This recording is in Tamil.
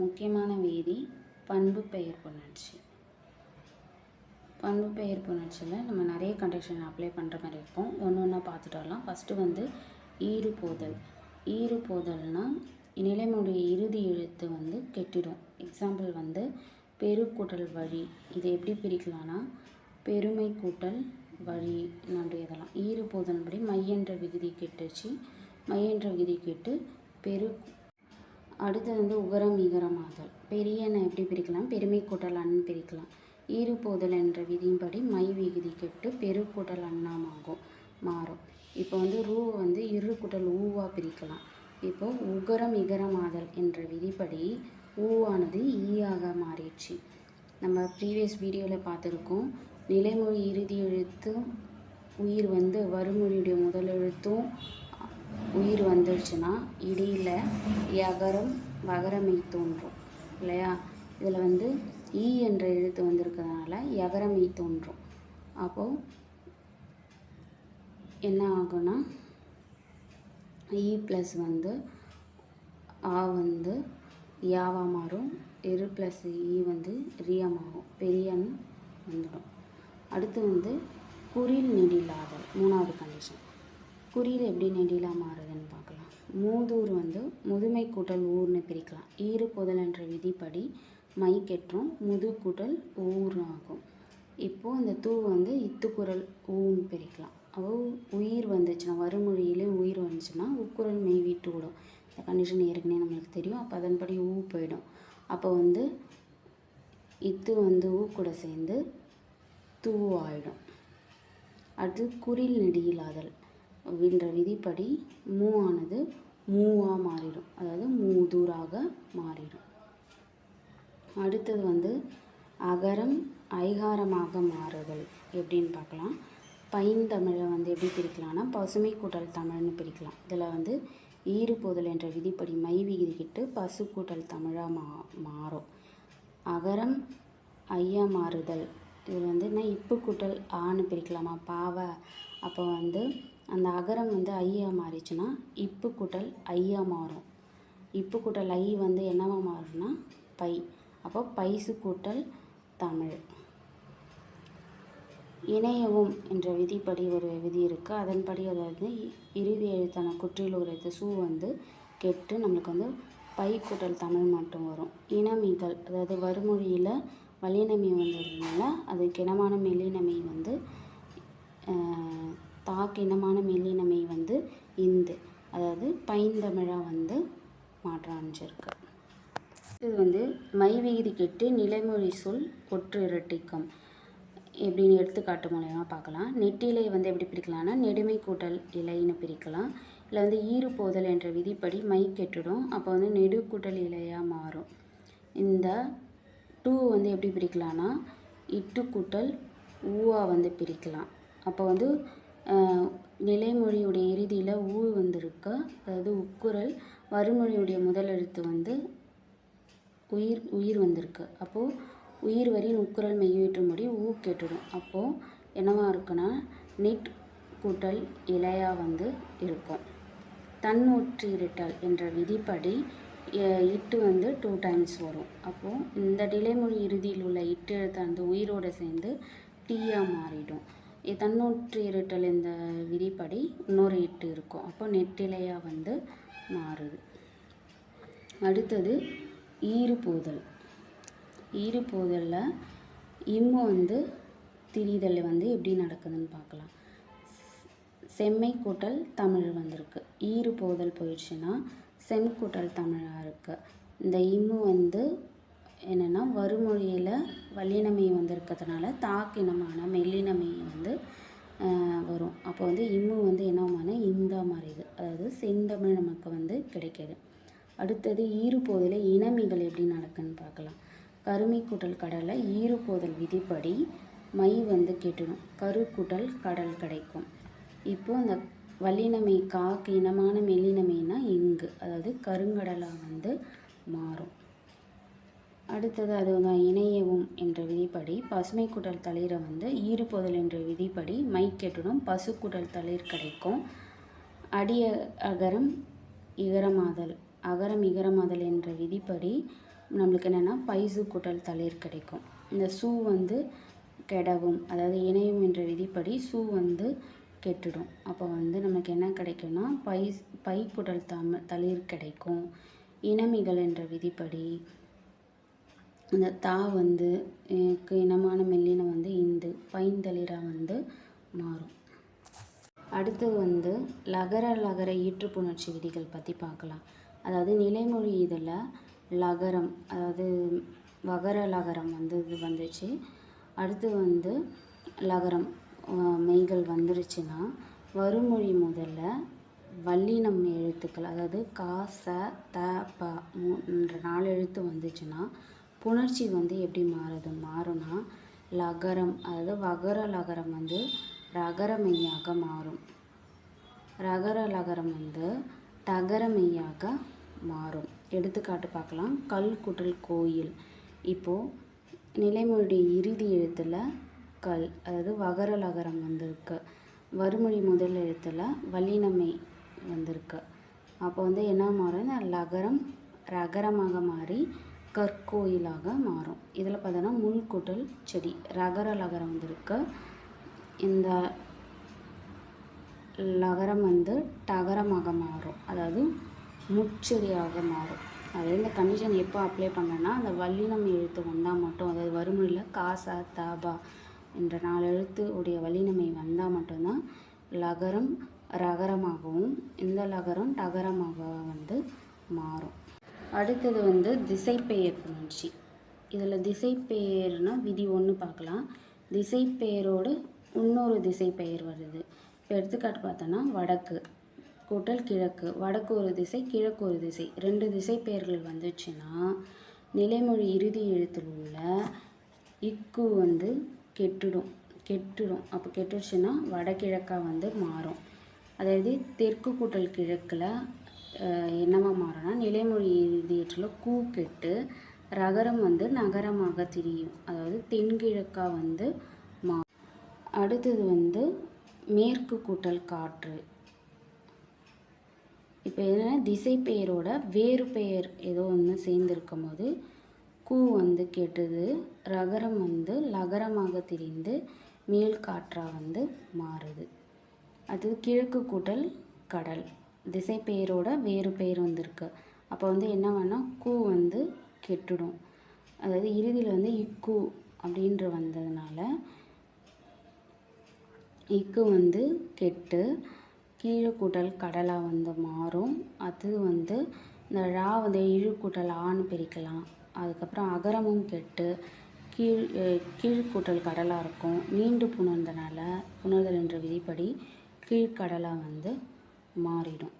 முக்கியமான வேதி பண்பு பெயர் புணர்ச்சி பண்பு பெயர் புணர்ச்சியில் நம்ம நிறைய கண்டிஷன் அப்ளை பண்ணுற மாதிரி இருக்கும். ஒன்று ஒன்றா பார்த்துட்டு வரலாம். ஃபஸ்ட்டு வந்து ஈறு போதல். ஈறு போதல்னால் நிலைமுடைய இறுதி எழுத்து வந்து கெட்டிடும். எக்ஸாம்பிள் வந்து பெருக்கூட்டல் வழி. இதை எப்படி பிரிக்கலாம்னா பெருமை கூட்டல் வழி நம்முடைய இதெல்லாம் ஈறு போதல்படி மையென்ற விகுதி கெட்டுச்சு. மையென்ற விகுதி கெட்டு பெரு அடுத்து வந்து உகரம் இகரமாதல் பெரியனை எப்படி பிரிக்கலாம்? பெருமை கூட்டல் அன் பிரிக்கலாம். ஈறுபோதல் என்ற விதியின்படி மை விகுதி கெட்டு பெருக்கூட்டல் அண்ணாமாகும் மாறும். இப்போ வந்து ரூ வந்து இரு கூட்டல் ஊவாக பிரிக்கலாம். இப்போ உகரம் இகரமாதல் என்ற விதிப்படி ஊவானது ஈயாக மாறிடுச்சு. நம்ம ப்ரீவியஸ் வீடியோவில் பார்த்துருக்கோம். நிலைமொழி இறுதி எழுத்தும் உயிர் வந்து வறுமொழியுடைய முதல் எழுத்தும் உயிர் வந்துடுச்சுன்னா இடியில் யகரம் வகரமை தோன்றும் இல்லையா? இதில் வந்து ஈ என்ற எழுத்து வந்திருக்கிறதுனால யகரமை தோன்றும். அப்போது என்ன ஆகும்னா ஈ ப்ளஸ் வந்து ஆ வந்து யாவா மாறும் இரு ப்ளஸ் ஈ வந்து ரியமாகும் பெரியன் வந்துடும். அடுத்து வந்து குறில் நெடிலாதல் மூணாவது கண்டிஷன் குறியில் எப்படி நெடிலாக மாறுதுன்னு பார்க்கலாம். மூதூர் வந்து முதுமை கூட்டல் ஊர்னு பிரிக்கலாம். ஈறு புதல் என்ற விதிப்படி மை கெற்றும் முது கூட்டல் ஊர் ஆகும். இப்போது இந்த தூ வந்து இத்துக்குரல் ஊன்னு பிரிக்கலாம். அப்போ உயிர் வந்துச்சுன்னா வறுமொழியிலையும் உயிர் வந்துச்சுன்னா உக்குரல் மெய் வீட்டு விடும் இந்த கண்டிஷன் ஏற்கனவே நம்மளுக்கு தெரியும். அப்போ அதன்படி ஊ போயிடும். அப்போ வந்து இத்து வந்து ஊ கூட சேர்ந்து தூ ஆயிடும். அடுத்து குறில் நெடியிலாதல். என்ற விதிப்படி மூ ஆனது மூவாக மாறிடும். அதாவது மூதூராக மாறிடும். அடுத்தது வந்து அகரம் ஐகாரமாக மாறுதல் எப்படின்னு பார்க்கலாம். பைந்தமிழை வந்து எப்படி பிரிக்கலாம்னா பசுமை கூட்டல் தமிழ்னு பிரிக்கலாம். இதில் வந்து ஈறுபோதல் என்ற விதிப்படி மை விகிதிக்கிட்டு பசு கூட்டல் தமிழாக மா மாறும். அகரம் ஐயா மாறுதல். இது வந்து என்ன? இப்பு கூட்டல் ஆன்னு பிரிக்கலாமா? பாவ. அப்போ வந்து அந்த அகரம் வந்து ஐயா மாறிச்சுன்னா இப்பு கூட்டல் ஐயா மாறும். இப்பு கூட்டல் ஐ வந்து என்னவா மாறும்னா பை. அப்போ பைசு கூட்டல் தமிழ். இணையவும் என்ற விதிப்படி ஒரு விதி இருக்குது அதன்படி அதாவது இறுதி எழுத்தான குற்றில் ஒரு எழுத்து சூ வந்து கெட்டு நம்மளுக்கு வந்து பை கூட்டல் தமிழ் மட்டும் வரும். இனமிகள் அதாவது வறுமொழியில் வலினமி வந்ததுனால அது கிணமான மெல்லினமை வந்து தாக்கினமான மெல்லினமை வந்து இந்து. அதாவது பைந்தமிழாக வந்து மாற்றம் அமைஞ்சிருக்கு இது வந்து மைவிகுதி கெட்டு நிலைமொழி சொல் ஒற்று இரட்டிக்கும். எப்படின்னு எடுத்துக்காட்டு மூலயமா பார்க்கலாம். நெட்டிலை வந்து எப்படி பிரிக்கலாம்னா நெடுமை கூட்டல் இலைன்னு பிரிக்கலாம். இல்லை வந்து ஈறு போதல் என்ற விதிப்படி மை கெட்டுடும். அப்போ வந்து நெடு கூட்டல் இலையாக மாறும். இந்த டூ வந்து எப்படி பிரிக்கலாம்னா இட்டு கூட்டல் ஊவா வந்து பிரிக்கலாம். அப்போ வந்து நிலைமொழியுடைய இறுதியில் ஊ வந்திருக்கு. அதாவது உக்குரல் வறுமொழியுடைய முதல் எழுத்து வந்து உயிர் உயிர் வந்திருக்கு. அப்போது உயிர் வரின் உக்குரல் மெய்யேற்றும்படி ஊ கேட்டுடும். அப்போது என்னவா இருக்குன்னா நிட் கூட்டல் இலையாக வந்து இருக்கும். தன்னூற்று இருட்டல் என்ற விதிப்படி இட்டு வந்து டூ டைம்ஸ் வரும். அப்போது இந்த நிலைமொழி இறுதியில் உள்ள இட்டு எழுத்து அந்த உயிரோடு சேர்ந்து டீயாக மாறிடும். தன்னூற்று இருட்டல் இந்த விதிப்படி இன்னொரு இட்டு இருக்கும். அப்போ நெட்டிலையாக வந்து மாறுது. அடுத்தது ஈறுபூதல். போதல் இம்மு வந்து திரிதல் வந்து எப்படி நடக்குதுன்னு பார்க்கலாம். செம்மை கூட்டல் தமிழ் வந்திருக்கு. ஈறு போதல் போயிடுச்சுன்னா செம் கூட்டல் தமிழாக இருக்குது இந்த இம்மு வந்து என்னென்னா வறுமொழியில் வல்லினமை வந்திருக்கிறதுனால தாக்கினமான மெல்லினமை வந்து வரும். அப்போ வந்து இம்மு வந்து என்னமான இந்தா மாறியது அதாவது செந்தமிழ் நமக்கு வந்து கிடைக்கிது. அடுத்தது ஈறுபோதில் இனமிகள் எப்படி நடக்குன்னு பார்க்கலாம். கருமை கூட்டல் கடலில் ஈறுபோதல் விதிப்படி மை வந்து கெட்டுடும் கரு கூட்டல் கடல் கிடைக்கும். இப்போது அந்த வல்லினமை காக்கு இனமான மெல்லினமைனா இங்கு. அதாவது கருங்கடலாக வந்து மாறும். அடுத்தது அது வந்து இணையவும் என்ற விதிப்படி பசுமை குடல் தளிரை வந்து ஈறுபொதல் என்ற விதிப்படி மை கெட்டுடும் பசு குடல் தளிர் கிடைக்கும். அடிய அகரம் இகரமாதல் அகரம் இகரமாதல் என்ற விதிப்படி நம்மளுக்கு என்னென்னா பைசு குடல் தளிர் கிடைக்கும். இந்த சூ வந்து கெடவும் அதாவது இணையும் என்ற விதிப்படி சூ வந்து கெட்டுடும். அப்போ வந்து நமக்கு என்ன கிடைக்கும்னா பை பை குடல் தம தளிர் கிடைக்கும். இனமிகள் என்ற விதிப்படி இந்த தா வந்து அஹ் இனமான மெல்லினம் வந்து இந்து பைந்தளிராக வந்து மாறும். அடுத்தது வந்து லகர லகர ஈற்றுப்புணர்ச்சி விதிகள் பற்றி பார்க்கலாம். அதாவது நிலைமொழி இதில் லகரம் அதாவது வகர லகரம் வந்து இது வந்துச்சு அடுத்து வந்து லகரம் மெய்கள் வந்துருச்சுன்னா வருமொழி முதல்ல வல்லினம் எழுத்துக்கள் அதாவது கா ச த ப மூன்ற நாலு எழுத்து வந்துச்சுன்னா புணர்ச்சி வந்து எப்படி மாறுது? மாறும்னா லகரம் அதாவது வகர லகரம் வந்து ரகர மெய்யாக மாறும். ரகர லகரம் வந்து டகர மெய்யாக மாறும். எடுத்துக்காட்டு பார்க்கலாம். கல் குடல் கோயில். இப்போது நிலைமொழியுடைய இறுதி எழுத்தில் கல் அதாவது வகர லகரம் வந்திருக்கு. வறுமொழி முதல் எழுத்தில் வல்லினமை வந்திருக்கு. அப்போ வந்து என்ன மாறும் லகரம் ரகரமாக மாறி கற்கோயிலாக மாறும். இதில் பார்த்தோன்னா முள்குட்டல் செடி ரகர லகரம் வந்திருக்கு. இந்த லகரம் வந்து டகரமாக மாறும். அதாவது முச்செடியாக மாறும். அதாவது இந்த கண்டிஷன் எப்போ அப்ளை பண்ணேன்னா அந்த வல்லினம் எழுத்து வந்தால் மட்டும் அதாவது வறுமொழியில் காசா தாபா என்ற நாலு எழுத்து உடைய வல்லினமை வந்தால் மட்டும்தான் லகரம் ரகரமாகவும் இந்த லகரம் டகரமாக வந்து மாறும். அடுத்தது வந்து திசைப்பெயர் புணர்ச்சி இதில் திசைப்பெயர்னால் விதி ஒன்று பார்க்கலாம் திசைப்பெயரோடு இன்னொரு திசைப்பெயர் வருது. இப்போ எடுத்துக்காட்டு பார்த்தோன்னா வடக்கு கூட்டல் கிழக்கு. வடக்கு ஒரு திசை கிழக்கு ஒரு திசை. ரெண்டு திசை பெயர்கள் வந்துச்சுன்னா நிலைமொழி இறுதி எழுத்தில் உள்ள இக்கு வந்து கெட்டுடும் கெட்டுடும் அப்போ கெட்டுடுச்சுன்னா வடகிழக்காக வந்து மாறும். அதாவது தெற்கு கூட்டல் கிழக்கில் என்னவா மாறும்னா நிலைமொழி இறுதியற்றில் கூ கெட்டு ரகரம் வந்து நகரமாக திரியும். அதாவது தென்கிழக்காக வந்து மா அடுத்தது வந்து மேற்கு கூட்டல் காற்று. இப்போ என்னன்னா திசை பெயரோட வேறு பெயர் ஏதோ ஒன்று சேர்ந்துருக்கும் போது கூ வந்து கெட்டது ரகரம் வந்து லகரமாக திரிந்து மேல் காற்றாக வந்து மாறுது. அது கிழக்கு கூட்டல் கடல். திசை பெயரோட வேறு பெயர் வந்திருக்கு. அப்போ வந்து என்ன வேணால் கூ வந்து கெட்டுடும். அதாவது இறுதியில் வந்து இக்கு அப்படின்ற வந்ததுனால இக்கு வந்து கெட்டு கீழே கூட்டல் கடலாக வந்து மாறும். அது வந்து இந்த ரா வந்து இழுக்கூட்டல் ஆன்னு பிரிக்கலாம். அதுக்கப்புறம் அகரமும் கெட்டு கீழ் கீழ்கூட்டல் கடலாக இருக்கும். நீண்டு புணர்ந்தனால புணர்தல் என்ற விதிப்படி கீழ்கடலாக வந்து மாறிடும்.